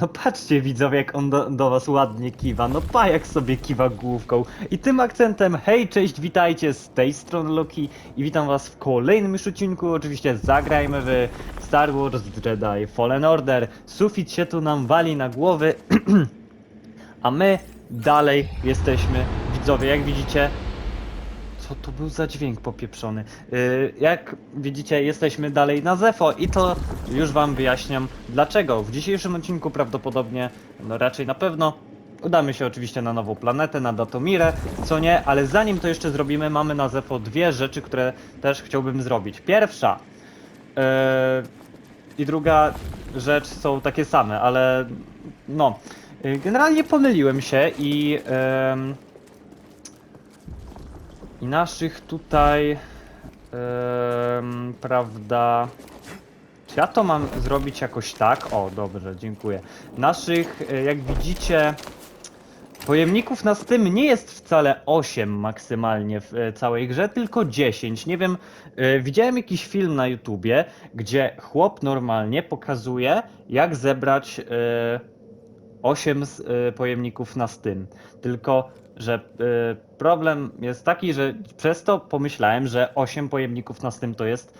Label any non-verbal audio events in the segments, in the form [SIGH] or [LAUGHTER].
No patrzcie widzowie, jak on do, do was ładnie kiwa. No pa, jak sobie kiwa główką. I tym akcentem, hej, cześć, witajcie z tej strony Loki i witam was w kolejnym już odcinku. Oczywiście zagrajmy w Star Wars Jedi Fallen Order. Sufit się tu nam wali na głowy, [CLEARS THROAT] a my dalej jesteśmy, widzowie, jak widzicie, co to był za dźwięk popieprzony? Yy, jak widzicie, jesteśmy dalej na Zefo i to już wam wyjaśniam dlaczego. W dzisiejszym odcinku prawdopodobnie, no raczej na pewno, udamy się oczywiście na nową planetę, na Datomirę, co nie, ale zanim to jeszcze zrobimy, mamy na Zefo dwie rzeczy, które też chciałbym zrobić. Pierwsza yy, i druga rzecz są takie same, ale no, yy, generalnie pomyliłem się i... Yy, i naszych tutaj, em, prawda, czy ja to mam zrobić jakoś tak? O, dobrze, dziękuję. Naszych, e, jak widzicie, pojemników na tym nie jest wcale 8 maksymalnie w e, całej grze, tylko 10. Nie wiem, e, widziałem jakiś film na YouTubie, gdzie chłop normalnie pokazuje, jak zebrać e, 8 z, y, pojemników na Steam. Tylko, że y, problem jest taki, że przez to pomyślałem, że 8 pojemników na Steam to jest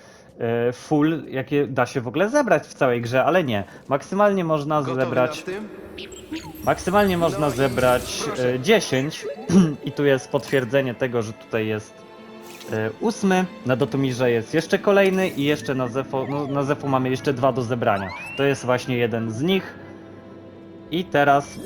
y, full, jakie da się w ogóle zebrać w całej grze, ale nie. Maksymalnie można Gotowy zebrać. tym? Maksymalnie można No i zebrać proszę. e, 10 [CLEARS THROAT] i tu jest potwierdzenie tego, że tutaj jest ósmy, na Dotomirze jest jeszcze kolejny i jeszcze na Zefo, no, na Zefo mamy jeszcze dwa do zebrania. To jest właśnie jeden z nich. I teraz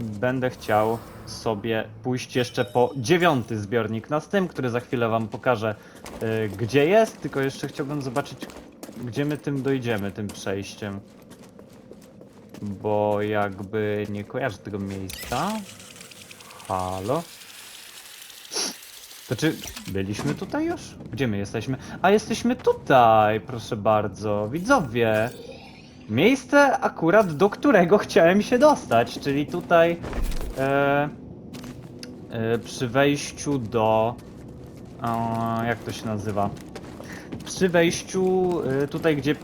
będę chciał sobie pójść jeszcze po dziewiąty zbiornik na tym, który za chwilę wam pokażę e, gdzie jest, tylko jeszcze chciałbym zobaczyć gdzie my tym dojdziemy, tym przejściem bo jakby nie kojarzę tego miejsca. Halo? To czy byliśmy tutaj już? Gdzie my jesteśmy? A jesteśmy tutaj, proszę bardzo. Widzowie. Miejsce akurat do którego chciałem się dostać, czyli tutaj e, przy wejściu do e, jak to się nazywa? przy wejściu, y, tutaj gdzie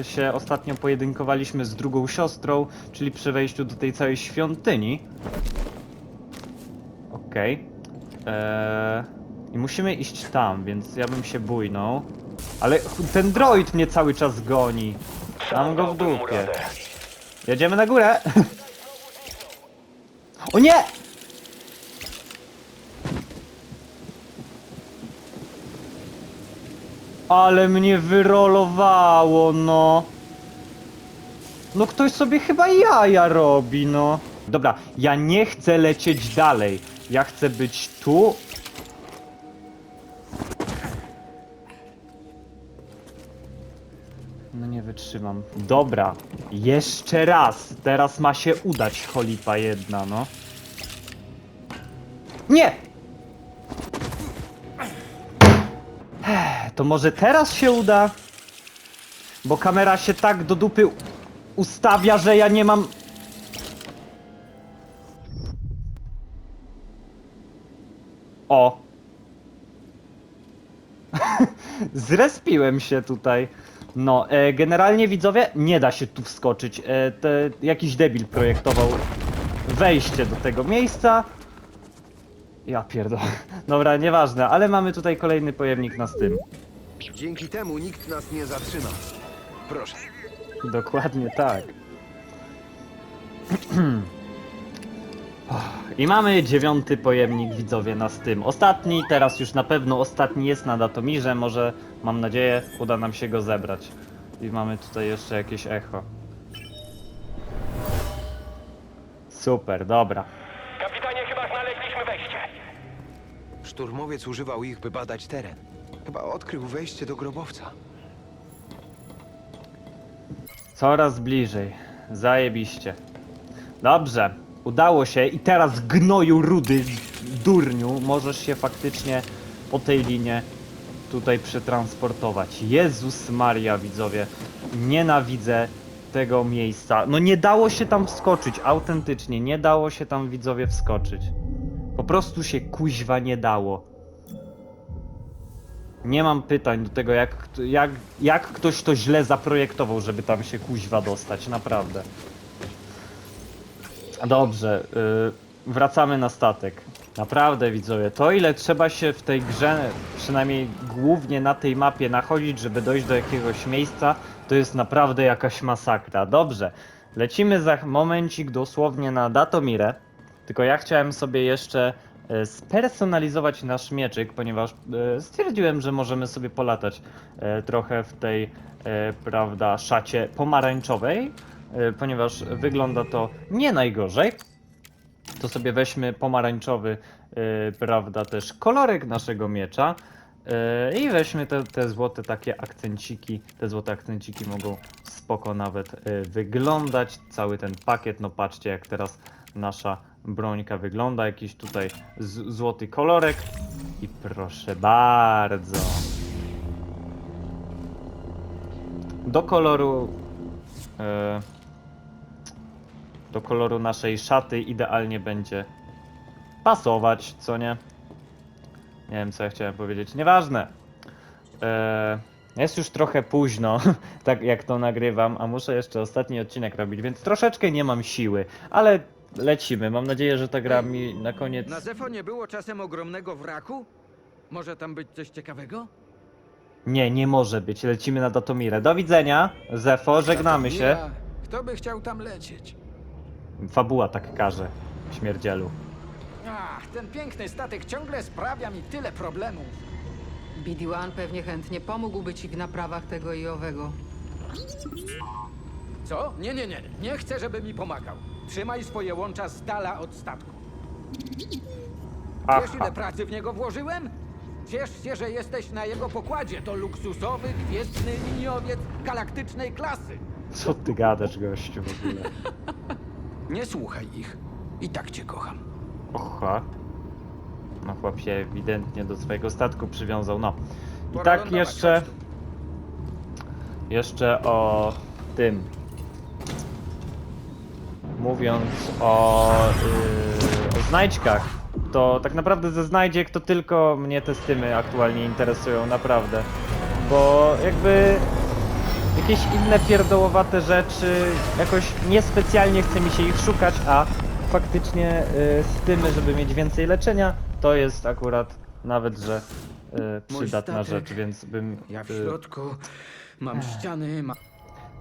y, się ostatnio pojedynkowaliśmy z drugą siostrą, czyli przy wejściu do tej całej świątyni. Okej. Eee, I musimy iść tam, więc ja bym się bójnął. Ale ten droid mnie cały czas goni. Mam go w dupie. Jedziemy na górę. [LAUGHS] O nie! Ale mnie wyrolowało, no. No ktoś sobie chyba jaja robi, no. Dobra, ja nie chcę lecieć dalej. Ja chcę być tu. No nie wytrzymam. Dobra, jeszcze raz. Teraz ma się udać cholipa jedna, no. Nie! To może teraz się uda? Bo kamera się tak do dupy ustawia, że ja nie mam. O! [LAUGHS] Zrespiłem się tutaj. No, e, generalnie widzowie, nie da się tu wskoczyć. E, te, jakiś debil projektował wejście do tego miejsca. Ja pierdolę. [LAUGHS] Dobra, nieważne, ale mamy tutaj kolejny pojemnik na tym. Dzięki temu nikt nas nie zatrzyma. Proszę. Dokładnie tak. I mamy dziewiąty pojemnik widzowie na tym. Ostatni, teraz już na pewno ostatni jest na Datomirze, może mam nadzieję uda nam się go zebrać. I mamy tutaj jeszcze jakieś echo. Super, dobra. Kapitanie, chyba znaleźliśmy wejście. Szturmowiec używał ich, by badać teren. Chyba odkrył wejście do grobowca. Coraz bliżej. Zajebiście. Dobrze. Udało się i teraz gnoju rudy durniu możesz się faktycznie po tej linie tutaj przetransportować. Jezus Maria widzowie. Nienawidzę tego miejsca. No nie dało się tam wskoczyć, autentycznie. Nie dało się tam widzowie wskoczyć. Po prostu się kuźwa nie dało. Nie mam pytań do tego, jak, jak, jak ktoś to źle zaprojektował, żeby tam się kuźwa dostać, naprawdę. Dobrze, y, wracamy na statek. Naprawdę widzowie, to ile trzeba się w tej grze, przynajmniej głównie na tej mapie nachodzić, żeby dojść do jakiegoś miejsca, to jest naprawdę jakaś masakra. Dobrze, lecimy za momencik dosłownie na Datomirę, tylko ja chciałem sobie jeszcze spersonalizować nasz mieczyk, ponieważ e, stwierdziłem, że możemy sobie polatać e, trochę w tej, e, prawda, szacie pomarańczowej, e, ponieważ wygląda to nie najgorzej. To sobie weźmy pomarańczowy, e, prawda, też kolorek naszego miecza e, i weźmy te, te złote takie akcenciki. Te złote akcenciki mogą spoko nawet e, wyglądać. Cały ten pakiet, no patrzcie jak teraz nasza brońka wygląda. Jakiś tutaj złoty kolorek. I proszę bardzo. Do koloru. E, do koloru naszej szaty idealnie będzie pasować, co nie? Nie wiem, co ja chciałem powiedzieć. Nieważne. Eee, jest już trochę późno, [LAUGHS] tak jak to nagrywam, a muszę jeszcze ostatni odcinek robić, więc troszeczkę nie mam siły, ale lecimy. Mam nadzieję, że ta gra mi na koniec. Na Zefo nie było czasem ogromnego wraku? Może tam być coś ciekawego? Nie, nie może być. Lecimy na Datomirę. Do widzenia, Zefo, żegnamy się. Mira, Kto by chciał tam lecieć? Fabuła tak każe, śmierdzielu. Ach, ten piękny statek ciągle sprawia mi tyle problemów. BD-1 pewnie chętnie pomógłby ci w naprawach tego i owego. Co? Nie, nie, nie. Nie chcę, żeby mi pomagał. Trzymaj swoje łącza z dala od statku. Wiesz, ile Aha. pracy w niego włożyłem? Ciesz się, że jesteś na jego pokładzie. To luksusowy, gwiezdny liniowiec galaktycznej klasy. Co ty gadasz, gościu, w ogóle? [LAUGHS] Nie słuchaj ich. I tak cię kocham. Oha. No chłop się ewidentnie do swojego statku przywiązał, no. I Pora tak lądować, jeszcze... Jeszcze o tym. Mówiąc o, yy, o znajdźkach, to tak naprawdę ze znajdziek to tylko mnie te stymy aktualnie interesują, naprawdę. Bo jakby jakieś inne pierdołowate rzeczy, jakoś niespecjalnie chce mi się ich szukać, a faktycznie y, stymy, żeby mieć więcej leczenia, to jest akurat nawet, że y, Mój przydatna statek. rzecz, więc bym... Ja w y, środku mam ściany, mam...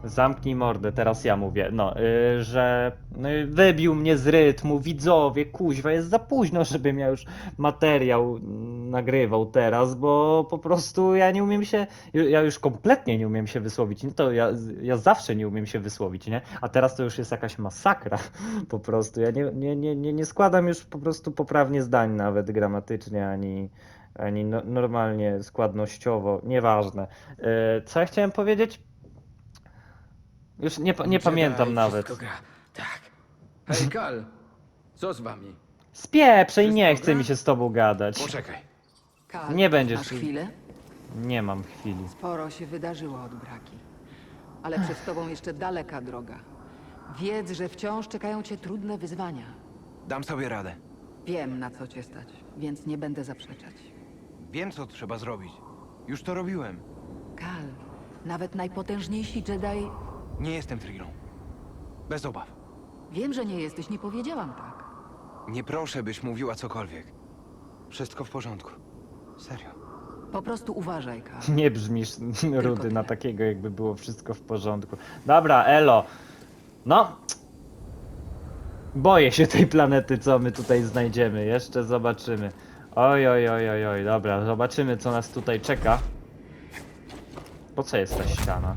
Zamknij mordę, teraz ja mówię. No, y, że y, wybił mnie z rytmu, widzowie, kuźwa, jest za późno, żebym ja już materiał nagrywał teraz, bo po prostu ja nie umiem się, ja już kompletnie nie umiem się wysłowić. Nie to ja, ja zawsze nie umiem się wysłowić, nie? A teraz to już jest jakaś masakra, [LAUGHS] po prostu. Ja nie, nie, nie, nie, nie składam już po prostu poprawnie zdań nawet gramatycznie, ani, ani no, normalnie składnościowo, nieważne. Y, co ja chciałem powiedzieć? Już nie, pa- nie Jedi pamiętam nawet. wszystko Gra. Tak. Hej, Kal. Co z wami? Spieprzej, nie Wszystko chce gra? mi się z tobą gadać. Poczekaj. Kal, Nie będziesz Masz chwilę? Nie mam chwili. Sporo się wydarzyło od braki. Ale przed tobą jeszcze daleka droga. Wiedz, że wciąż czekają cię trudne wyzwania. Dam sobie radę. Wiem, na co cię stać, więc nie będę zaprzeczać. Wiem, co trzeba zrobić. Już to robiłem. Kal, nawet najpotężniejsi Jedi... Nie jestem Trilą. Bez obaw. Wiem, że nie jesteś, nie powiedziałam tak. Nie proszę, byś mówiła cokolwiek. Wszystko w porządku. Serio. Po prostu uważaj, Kal. [LAUGHS] Nie brzmisz [LAUGHS] rudy tyle. na takiego, jakby było wszystko w porządku. Dobra, Elo. No. Boję się tej planety, co my tutaj znajdziemy. Jeszcze zobaczymy. Oj, oj, oj, oj, oj. Dobra, zobaczymy, co nas tutaj czeka. Po co jest ta ściana?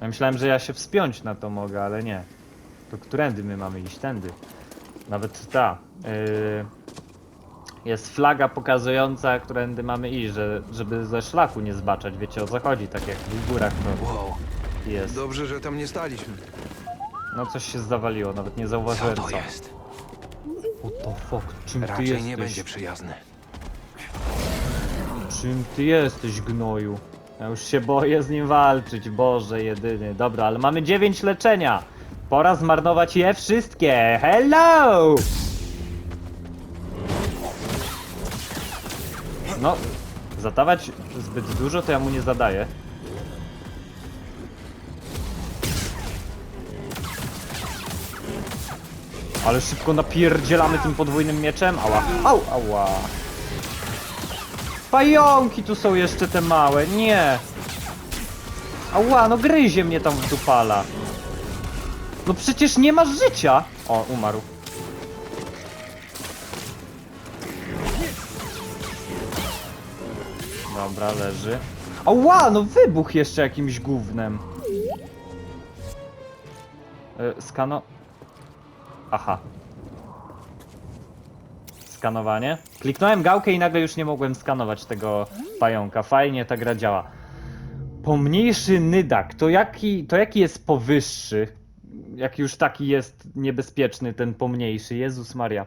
Ja myślałem, że ja się wspiąć na to mogę, ale nie. To którędy my mamy iść? Tędy. Nawet ta. Yy, jest flaga pokazująca, którędy mamy iść, że, żeby ze szlaku nie zbaczać. Wiecie o co chodzi, tak jak w górach to Wow. jest. Dobrze, że tam nie staliśmy. No coś się zawaliło, nawet nie Co zauważyłem to co. jest? What the fuck, czym ty Raczej jesteś? nie będzie przyjazne. Czym ty jesteś, gnoju? Ja już się boję z nim walczyć, Boże jedyny. Dobra, ale mamy 9 leczenia. Pora zmarnować je wszystkie. Hello! No, zadawać zbyt dużo, to ja mu nie zadaję. Ale szybko napierdzielamy tym podwójnym mieczem. Ała. Au, ała. Pająki tu są jeszcze te małe. Nie. Ała, no gryzie mnie tam w dupala. No przecież nie masz życia. O, umarł. Dobra, leży. Ała, no wybuch jeszcze jakimś gównem. E, skano... Aha. Skanowanie. Kliknąłem gałkę i nagle już nie mogłem skanować tego pająka. Fajnie ta gra działa. Pomniejszy nydak, to jaki, to jaki jest powyższy? Jak już taki jest niebezpieczny ten pomniejszy, Jezus Maria.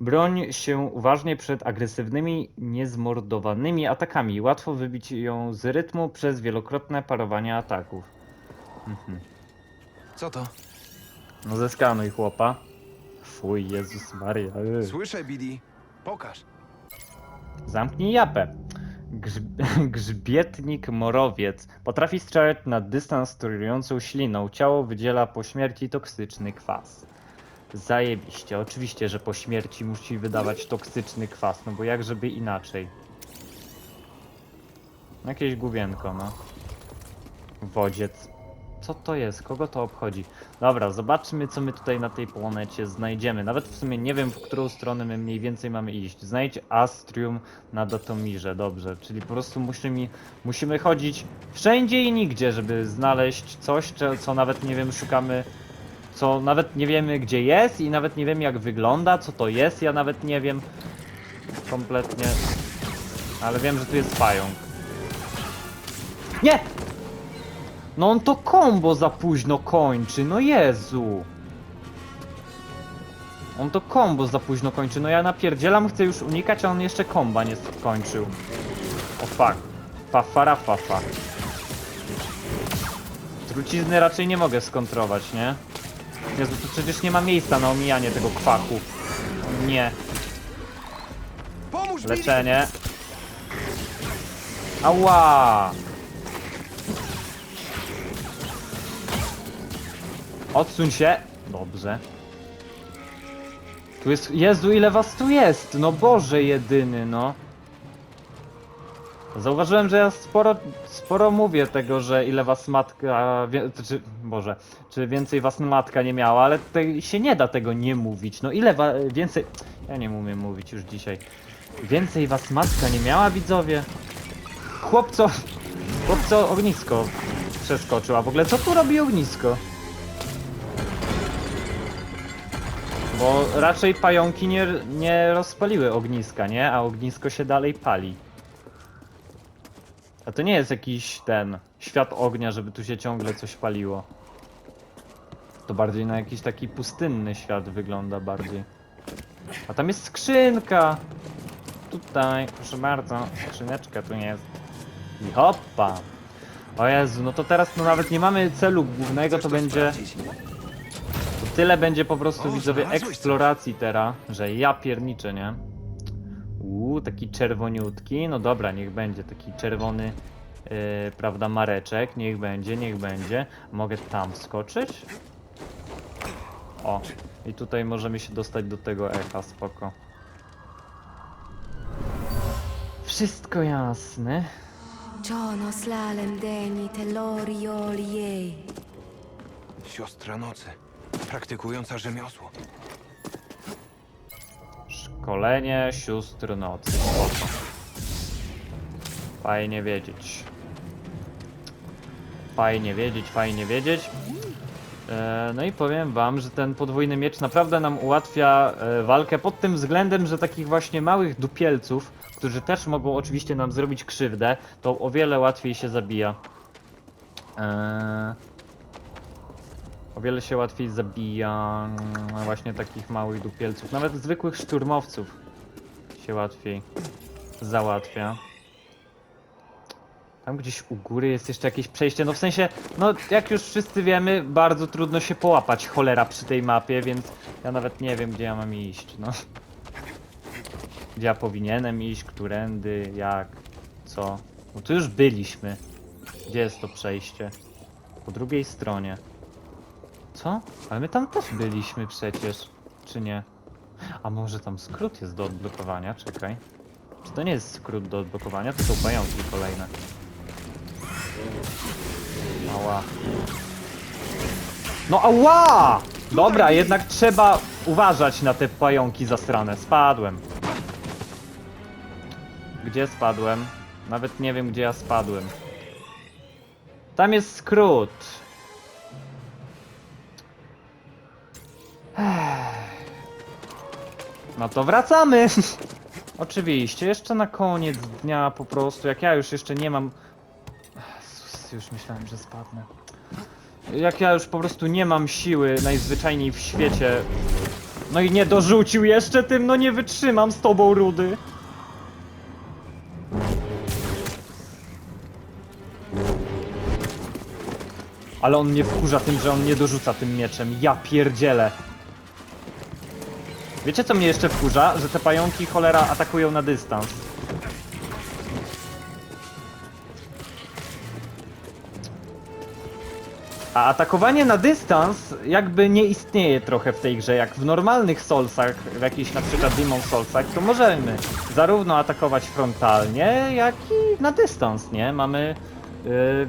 Broń się uważnie przed agresywnymi, niezmordowanymi atakami. Łatwo wybić ją z rytmu przez wielokrotne parowanie ataków. Co to? No zeskanuj chłopa. Fuj, Jezus Maria. y. Słyszę, Billy. Pokaż. Zamknij japę. Grz [LAUGHS] grzbietnik morowiec potrafi strzelać na dystans torującą śliną. Ciało wydziela po śmierci toksyczny kwas. Zajebiście. Oczywiście, że po śmierci musi wydawać toksyczny kwas, no bo jak żeby inaczej. Jakieś główienko, no. Wodziec. Co to jest? Kogo to obchodzi? Dobra, zobaczmy co my tutaj na tej planecie znajdziemy. Nawet w sumie nie wiem, w którą stronę my mniej więcej mamy iść. Znajdź Astrium na Datomirze, dobrze. Czyli po prostu musimy, musimy chodzić wszędzie i nigdzie, żeby znaleźć coś, co nawet nie wiem, szukamy, co nawet nie wiemy gdzie jest i nawet nie wiemy jak wygląda, co to jest, ja nawet nie wiem kompletnie. Ale wiem, że tu jest pająk. Nie! No on to kombo za późno kończy, no Jezu. On to kombo za późno kończy, no ja napierdzielam, chcę już unikać, a on jeszcze komba nie skończył. O fuck. Fafara fafa. Trucizny raczej nie mogę skontrować, nie? Jezu, tu przecież nie ma miejsca na omijanie tego kwaku. O Nie. Leczenie. Ała! Odsuń się. Dobrze. Tu jest... Jezu, ile was tu jest! No Boże jedyny, no. Zauważyłem, że ja sporo, sporo mówię tego, że ile was matka... Wie, czy, Boże, czy więcej was matka nie miała, ale się nie da tego nie mówić. No ile wa, więcej... Ja nie umiem mówić już dzisiaj. Więcej was matka nie miała, widzowie? Chłopco... Chłopco ognisko przeskoczył, a w ogóle co tu robi ognisko? Bo raczej pająki nie, nie rozpaliły ogniska, nie? A ognisko się dalej pali. A to nie jest jakiś ten świat ognia, żeby tu się ciągle coś paliło. To bardziej na jakiś taki pustynny świat wygląda bardziej. A tam jest skrzynka! Tutaj, proszę bardzo, skrzyneczka tu jest. I hoppa! O Jezu, no to teraz no nawet nie mamy celu głównego, to będzie... To tyle będzie po prostu O, widzowie znalazłeś coś. eksploracji teraz, że ja pierniczę, nie? Uuu, taki czerwoniutki, no dobra, niech będzie taki czerwony, yy, prawda, mareczek, niech będzie, niech będzie. Mogę tam skoczyć? O, i tutaj możemy się dostać do tego echa, spoko. Wszystko jasne. Ciò slalem deni telori olie. Siostra nocy. Praktykująca rzemiosło. Szkolenie sióstr nocy. Fajnie wiedzieć. Fajnie wiedzieć, fajnie wiedzieć. E, no i powiem wam, że ten podwójny miecz naprawdę nam ułatwia e, walkę pod tym względem, że takich właśnie małych dupielców, którzy też mogą oczywiście nam zrobić krzywdę, to o wiele łatwiej się zabija. E, o wiele się łatwiej zabija mm, właśnie takich małych dupielców. Nawet zwykłych szturmowców się łatwiej załatwia. Tam gdzieś u góry jest jeszcze jakieś przejście. No w sensie, no jak już wszyscy wiemy, bardzo trudno się połapać cholera przy tej mapie, więc ja nawet nie wiem gdzie ja mam iść, no. Gdzie ja powinienem iść, którędy, jak, co? No tu już byliśmy. Gdzie jest to przejście? Po drugiej stronie. Co? Ale my tam też byliśmy przecież. Czy nie? A może tam skrót jest do odblokowania? Czekaj. Czy to nie jest skrót do odblokowania? To są pająki kolejne. Ała. No ała! Dobra, jednak trzeba uważać na te pająki zasrane. Spadłem. Gdzie spadłem? Nawet nie wiem, gdzie ja spadłem. Tam jest skrót. No to wracamy. [LAUGHS] Oczywiście, jeszcze na koniec dnia po prostu, jak ja już jeszcze nie mam... Już myślałem, że spadnę. Jak ja już po prostu nie mam siły najzwyczajniej w świecie. No i nie dorzucił jeszcze tym, no nie wytrzymam z tobą, Rudy. Ale on mnie wkurza tym, że on nie dorzuca tym mieczem. Ja pierdzielę. Wiecie co mnie jeszcze wkurza? Że te pająki cholera atakują na dystans. A atakowanie na dystans jakby nie istnieje trochę w tej grze, jak w normalnych Soulsach, w jakichś na przykład Demon Soulsach, to możemy zarówno atakować frontalnie, jak i na dystans, nie? Mamy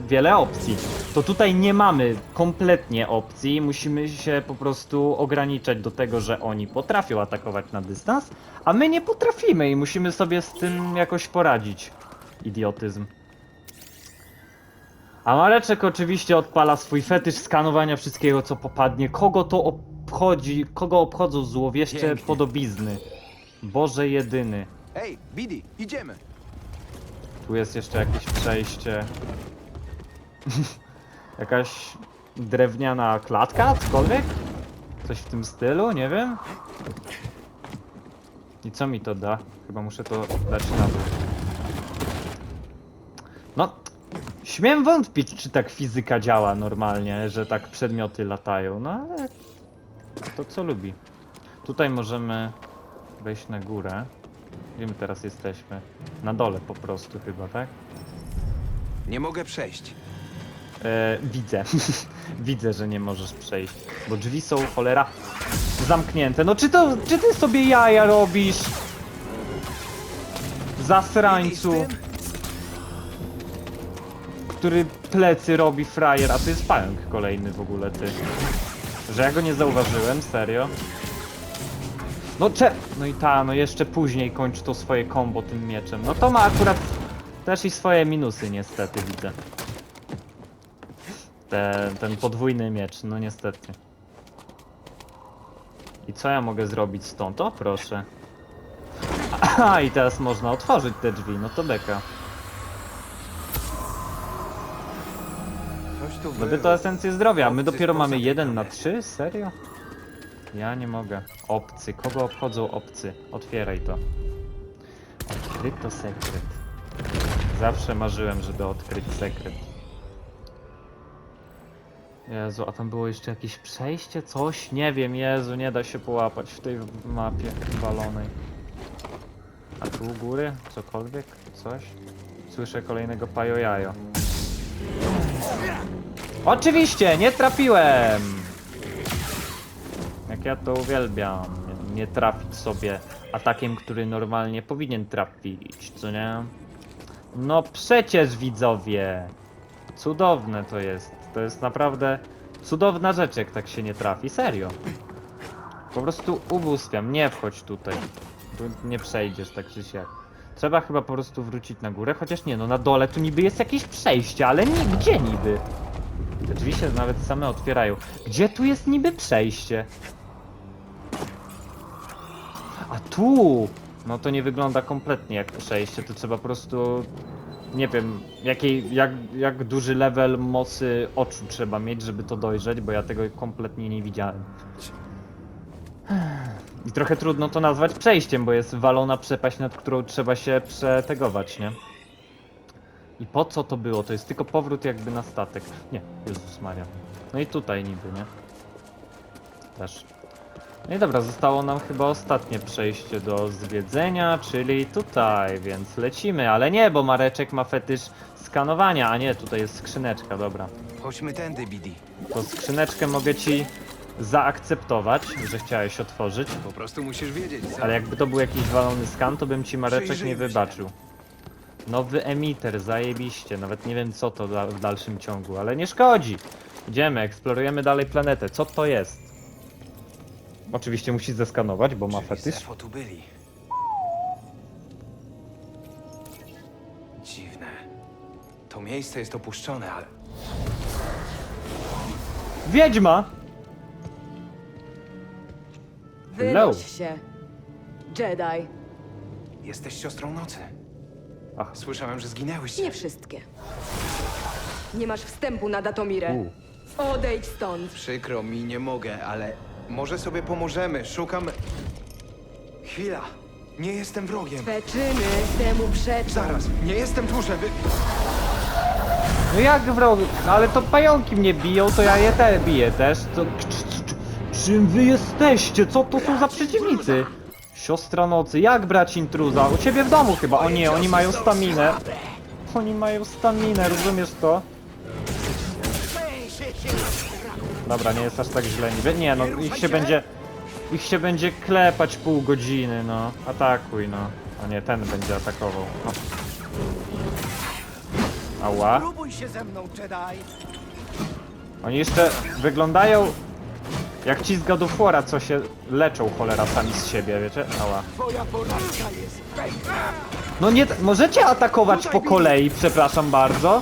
wiele opcji. To tutaj nie mamy kompletnie opcji, musimy się po prostu ograniczać do tego, że oni potrafią atakować na dystans, a my nie potrafimy i musimy sobie z tym jakoś poradzić. Idiotyzm. A Mareczek oczywiście odpala swój fetysz skanowania wszystkiego, co popadnie. Kogo to obchodzi, kogo obchodzą złowieszcze Pięknie. podobizny? Boże jedyny. Ej, Bidi, idziemy! Tu jest jeszcze jakieś przejście. [LAUGHS] Jakaś drewniana klatka, cokolwiek? Coś w tym stylu, nie wiem. I co mi to da? Chyba muszę to dać na dół. No, śmiem wątpić, czy tak fizyka działa normalnie, że tak przedmioty latają, no ale to co lubi. Tutaj możemy wejść na górę. Gdzie my teraz jesteśmy? Na dole po prostu chyba, tak? Nie mogę przejść. E, widzę. [LAUGHS] widzę, że nie możesz przejść. Bo drzwi są cholera zamknięte. No czy to. Czy ty sobie jaja robisz? Zasrańcu, który plecy robi frajer, a to jest pająk kolejny w ogóle ty. Że ja go nie zauważyłem, serio. No cze... No i ta, no jeszcze później kończy to swoje combo tym mieczem. No to ma akurat też i swoje minusy niestety widzę. Ten, ten podwójny miecz, no niestety. I co ja mogę zrobić stąd? O proszę. [LAUGHS] Aha, i teraz można otworzyć te drzwi, no to beka. Coś tu Gdyby było. to esencję zdrowia, a my Obcy dopiero mamy spoza 1 na tego. 3? Serio? Ja nie mogę. Obcy, kogo obchodzą obcy? Otwieraj to. Odkryto sekret. Zawsze marzyłem, żeby odkryć sekret. Jezu, a tam było jeszcze jakieś przejście? Coś? Nie wiem, Jezu, nie da się połapać w tej mapie walonej. A tu u góry? Cokolwiek? Coś? Słyszę kolejnego pajojajo. Oczywiście, nie trafiłem! Ja to uwielbiam, nie, nie trafić sobie atakiem, który normalnie powinien trafić, co nie? No przecież widzowie! Cudowne to jest. To jest naprawdę cudowna rzecz, jak tak się nie trafi. Serio. Po prostu ubóstwiam. Nie wchodź tutaj. Tu nie przejdziesz tak czy siak. Trzeba chyba po prostu wrócić na górę, chociaż nie, no na dole tu niby jest jakieś przejście, ale nie, gdzie niby? Te drzwi się nawet same otwierają. Gdzie tu jest niby przejście? A tu! No to nie wygląda kompletnie jak przejście, to trzeba po prostu... Nie wiem, jakiej, jak, jak duży level mocy oczu trzeba mieć, żeby to dojrzeć, bo ja tego kompletnie nie widziałem. I trochę trudno to nazwać przejściem, bo jest walona przepaść, nad którą trzeba się przetegować, nie? I po co to było? To jest tylko powrót jakby na statek. Nie, Jezus Maria. No i tutaj niby, nie? Też. No i dobra, zostało nam chyba ostatnie przejście do zwiedzenia, czyli tutaj, więc lecimy, ale nie, bo Mareczek ma fetysz skanowania, a nie, tutaj jest skrzyneczka, dobra. Chodźmy tędy, Bidi. To skrzyneczkę mogę ci zaakceptować, że chciałeś otworzyć, Po prostu musisz wiedzieć, co? ale jakby to był jakiś walony skan, to bym ci Mareczek nie Przyjrzyjmy się. wybaczył. Nowy emiter, zajebiście, nawet nie wiem co to w dalszym ciągu, ale nie szkodzi. Idziemy, eksplorujemy dalej planetę, co to jest? Oczywiście musi zeskanować, bo ma Czyli fetysz. Zefo tu byli. Dziwne. To miejsce jest opuszczone, ale... Wiedźma! Hello. Wynoś się. Jedi. Jesteś siostrą nocy. Ach. Słyszałem, że zginęłyście. Nie wszystkie. Nie masz wstępu na Datomirę. U. Odejdź stąd. Przykro mi, nie mogę, ale może sobie pomożemy. Szukam... Chwila. Nie jestem wrogiem. Twe czyny temu przeczą. Zaraz, nie jestem tu, żeby... No jak wrog? No ale to pająki mnie biją, to ja je te biję też. To... c- c- c- Czym wy jesteście? Co to są za przeciwnicy? Siostra nocy, jak brać intruza? U ciebie w domu chyba. O nie, oni mają staminę. Oni mają staminę, rozumiesz to? Dobra, nie jest aż tak źle niby. Nie no, ich się będzie... Ich się będzie klepać pół godziny, no. Atakuj, no. A nie, ten będzie atakował. O. Ała. Próbuj się ze mną, Jedi! Oni jeszcze wyglądają jak ci z God of War'a, co się leczą cholera sami z siebie, wiecie? Ała. Twoja porażka jest No nie, możecie atakować po kolei, przepraszam bardzo.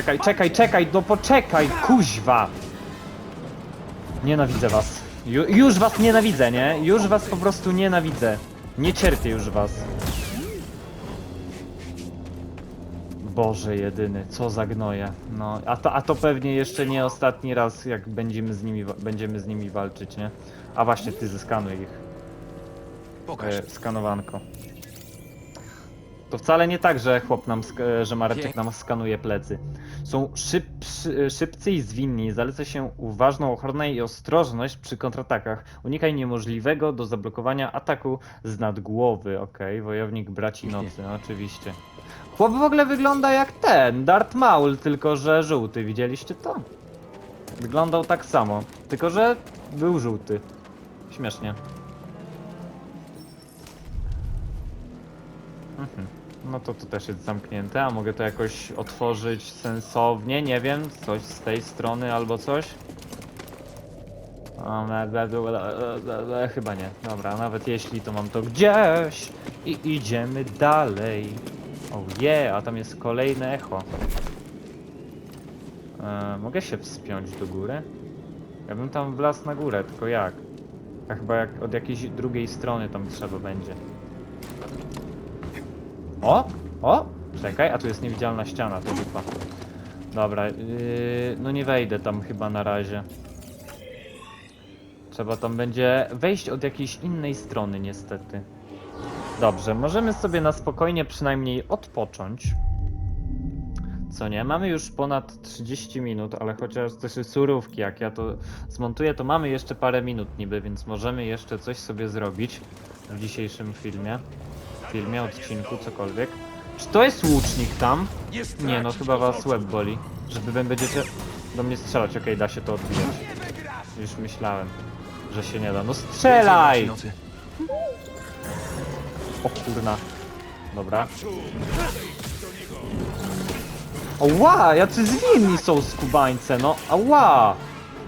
Czekaj, czekaj, czekaj, no poczekaj, kuźwa. Nienawidzę was. Ju, już was nienawidzę, nie? Już was po prostu nienawidzę. Nie cierpię już was. Boże jedyny, co za gnoje. No, a to, a to pewnie jeszcze nie ostatni raz, jak będziemy z nimi, będziemy z nimi walczyć, nie? A właśnie, ty zeskanuj ich. Pokaż. E, skanowanko. To wcale nie tak, że chłop nam, sk- e, że Mareczek nam skanuje plecy. Są szybszy, szybcy i zwinni, zaleca się uważną ochronę i ostrożność przy kontratakach. Unikaj niemożliwego do zablokowania ataku z nadgłowy. Okej, wojownik braci nocy, no, oczywiście. Chłop w ogóle wygląda jak ten, Darth Maul, tylko że żółty, widzieliście to? Wyglądał tak samo, tylko że był żółty. Śmiesznie. No to to też jest zamknięte, a mogę to jakoś otworzyć sensownie, nie wiem, coś z tej strony albo coś? Chyba nie. Dobra, nawet jeśli to mam to gdzieś i idziemy dalej. O je, a tam jest kolejne echo. E, mogę się wspiąć do góry? Ja bym tam wlazł na górę, tylko jak? A chyba jak od jakiejś drugiej strony tam trzeba będzie. O! O! Czekaj, a tu jest niewidzialna ściana, to dupa. Dobra, yy, no nie wejdę tam chyba na razie. Trzeba tam będzie wejść od jakiejś innej strony niestety. Dobrze, możemy sobie na spokojnie przynajmniej odpocząć. Co nie? Mamy już ponad 30 minut, ale chociaż to są surówki, jak ja to zmontuję, to mamy jeszcze parę minut niby, więc możemy jeszcze coś sobie zrobić w dzisiejszym filmie. Filmie, odcinku, cokolwiek. Czy to jest łucznik tam? Nie, no chyba was łeb boli. Żeby wy będziecie do mnie strzelać, okej, da się to odbijać. Już myślałem, że się nie da. No strzelaj! O kurna. Dobra. Ała, jacy zwinni są skubańce, no. Ała!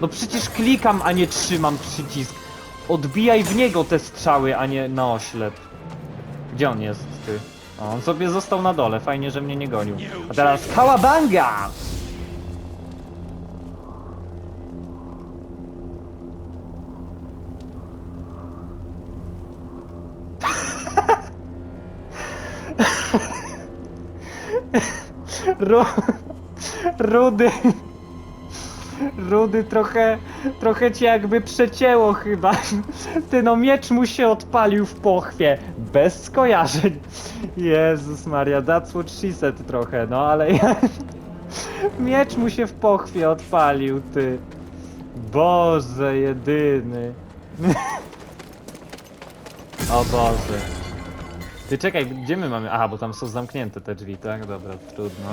No przecież klikam, a nie trzymam przycisk. Odbijaj w niego te strzały, a nie na oślep. Gdzie on jest, ty? O, on sobie został na dole, fajnie, że mnie nie gonił. A teraz kałabanga! [LAUGHS] Ru... Rudy... Rudy trochę... Trochę cię jakby przecięło chyba. Ty no, miecz mu się odpalił w pochwie. Bez skojarzeń. Jezus Maria, that's what she said trochę, no ale ja... Miecz mu się w pochwie odpalił, ty. Boże, jedyny. o Boże. Ty czekaj, gdzie my mamy? Aha, bo tam są zamknięte te drzwi, tak? Dobra, trudno.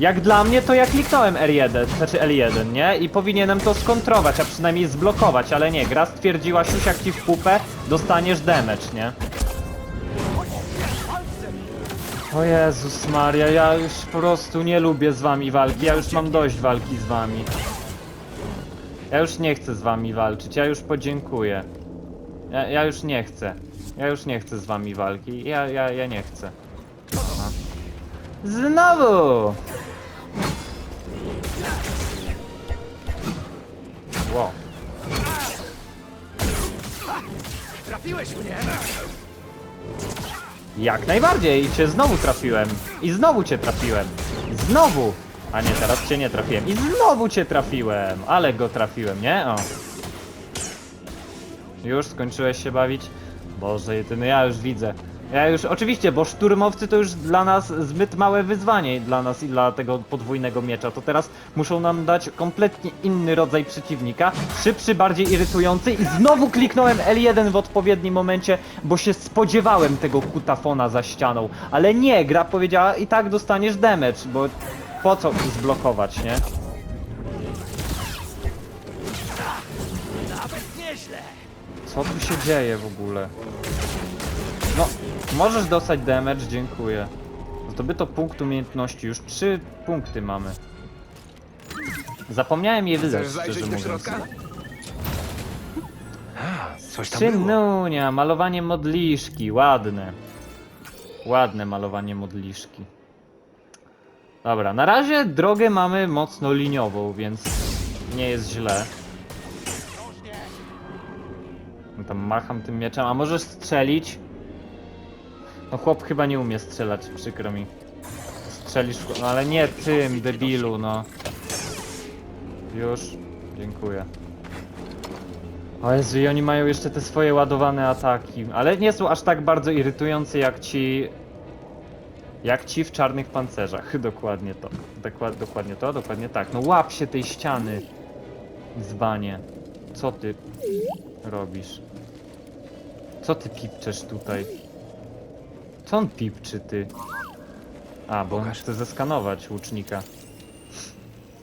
Jak dla mnie, to ja kliknąłem R1, znaczy L1, nie? I powinienem to skontrować, a przynajmniej zblokować, ale nie. Gra stwierdziła, siusiak ci w pupę, dostaniesz damage, nie? O Jezus Maria, ja już po prostu nie lubię z wami walki, ja już mam dość walki z wami. Ja już nie chcę z wami walczyć, ja już podziękuję. Ja, ja już nie chcę. Ja już nie chcę z wami walki, ja, ja, ja nie chcę. No. Znowu! Wow. Trafiłeś mnie! Jak najbardziej, cię znowu trafiłem. I znowu cię trafiłem. Znowu! A nie, teraz cię nie trafiłem. I znowu cię trafiłem! Ale go trafiłem, nie? O. Już skończyłeś się bawić? Boże, jedyny ja już widzę. Ja już, oczywiście, bo szturmowcy to już dla nas zbyt małe wyzwanie dla nas i dla tego podwójnego miecza. To teraz muszą nam dać kompletnie inny rodzaj przeciwnika. Szybszy, bardziej irytujący i znowu kliknąłem L1 w odpowiednim momencie, bo się spodziewałem tego kutafona za ścianą. Ale nie, gra powiedziała i tak dostaniesz damage, bo po co zblokować, nie? Co tu się dzieje w ogóle? No, możesz dostać damage, dziękuję. Zdobyto punkt umiejętności, już trzy punkty mamy. Zapomniałem je wydać, szczerze mówiąc. coś tam było. Synunia, malowanie modliszki, ładne. Ładne malowanie modliszki. Dobra, na razie drogę mamy mocno liniową, więc nie jest źle. No Tam macham tym mieczem, a możesz strzelić? No chłop chyba nie umie strzelać, przykro mi. Strzelisz, no ale nie tym, debilu, no. Już, dziękuję. O Jezu, i oni mają jeszcze te swoje ładowane ataki, ale nie są aż tak bardzo irytujące jak ci... Jak ci w czarnych pancerzach, [LAUGHS] dokładnie to. Dokład, dokładnie to, dokładnie tak. No łap się tej ściany, dzbanie. Co ty robisz? Co ty pipczesz tutaj? Co on pipczy, ty? A, bo on chce zeskanować łucznika.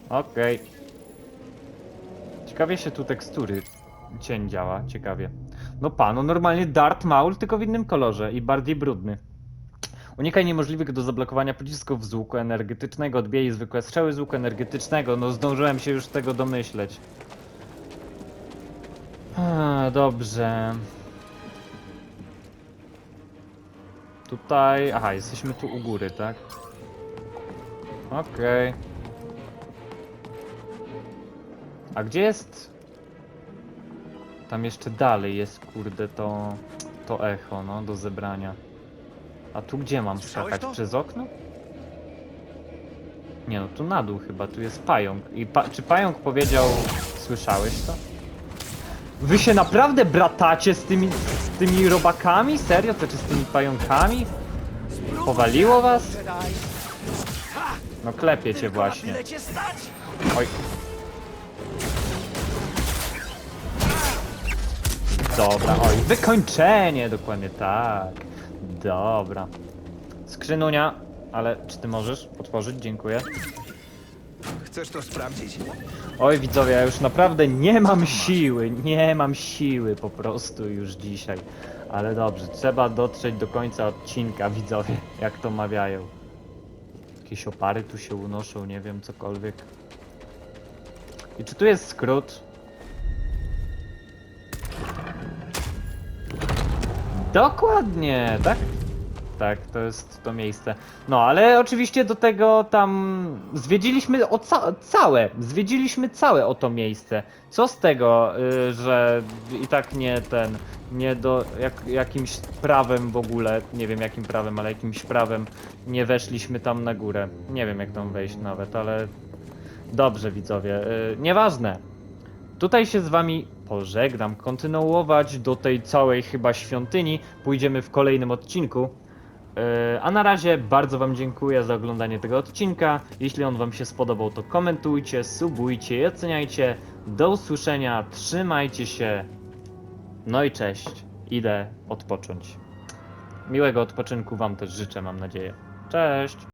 Okej. Ciekawie się tu tekstury cień działa, ciekawie. No pan, no normalnie Darth Maul, tylko w innym kolorze i bardziej brudny. Unikaj niemożliwych do zablokowania pocisków z łuku energetycznego, odbijaj zwykłe strzały z łuku energetycznego, no zdążyłem się już tego domyśleć. A, dobrze. Tutaj, aha, jesteśmy tu u góry, tak? Okej. A gdzie jest... Tam jeszcze dalej jest, kurde, to... To echo, no, do zebrania. A tu gdzie mam skakać? Przez okno? Nie no, tu na dół chyba, tu jest pająk. I pa czy pająk powiedział... Słyszałeś to? Wy się naprawdę bratacie z tymi, z tymi robakami? Serio? To czy z tymi pająkami? Powaliło was? No klepie cię właśnie. Oj. Dobra, oj, wykończenie, dokładnie tak. Dobra. Skrzynunia, ale czy ty możesz otworzyć? Dziękuję. Chcesz to sprawdzić? Oj widzowie, ja już naprawdę nie mam siły, nie mam siły po prostu już dzisiaj. Ale dobrze, trzeba dotrzeć do końca odcinka, widzowie, jak to mawiają. Jakieś opary tu się unoszą, nie wiem, cokolwiek. I czy tu jest skrót? Dokładnie, tak? Tak, to jest to miejsce. No, ale oczywiście do tego tam zwiedziliśmy o ca całe, zwiedziliśmy całe o to miejsce. Co z tego, y, że i tak nie ten, nie do jak, jakimś prawem w ogóle, nie wiem jakim prawem, ale jakimś prawem nie weszliśmy tam na górę. Nie wiem jak tam wejść nawet, ale dobrze widzowie, y, nieważne. Tutaj się z wami pożegnam. Kontynuować do tej całej chyba świątyni pójdziemy w kolejnym odcinku. E, A na razie bardzo Wam dziękuję za oglądanie tego odcinka. Jeśli on Wam się spodobał, to komentujcie, subujcie i oceniajcie. Do usłyszenia, trzymajcie się. No i cześć. Idę odpocząć. Miłego odpoczynku Wam też życzę, mam nadzieję. Cześć!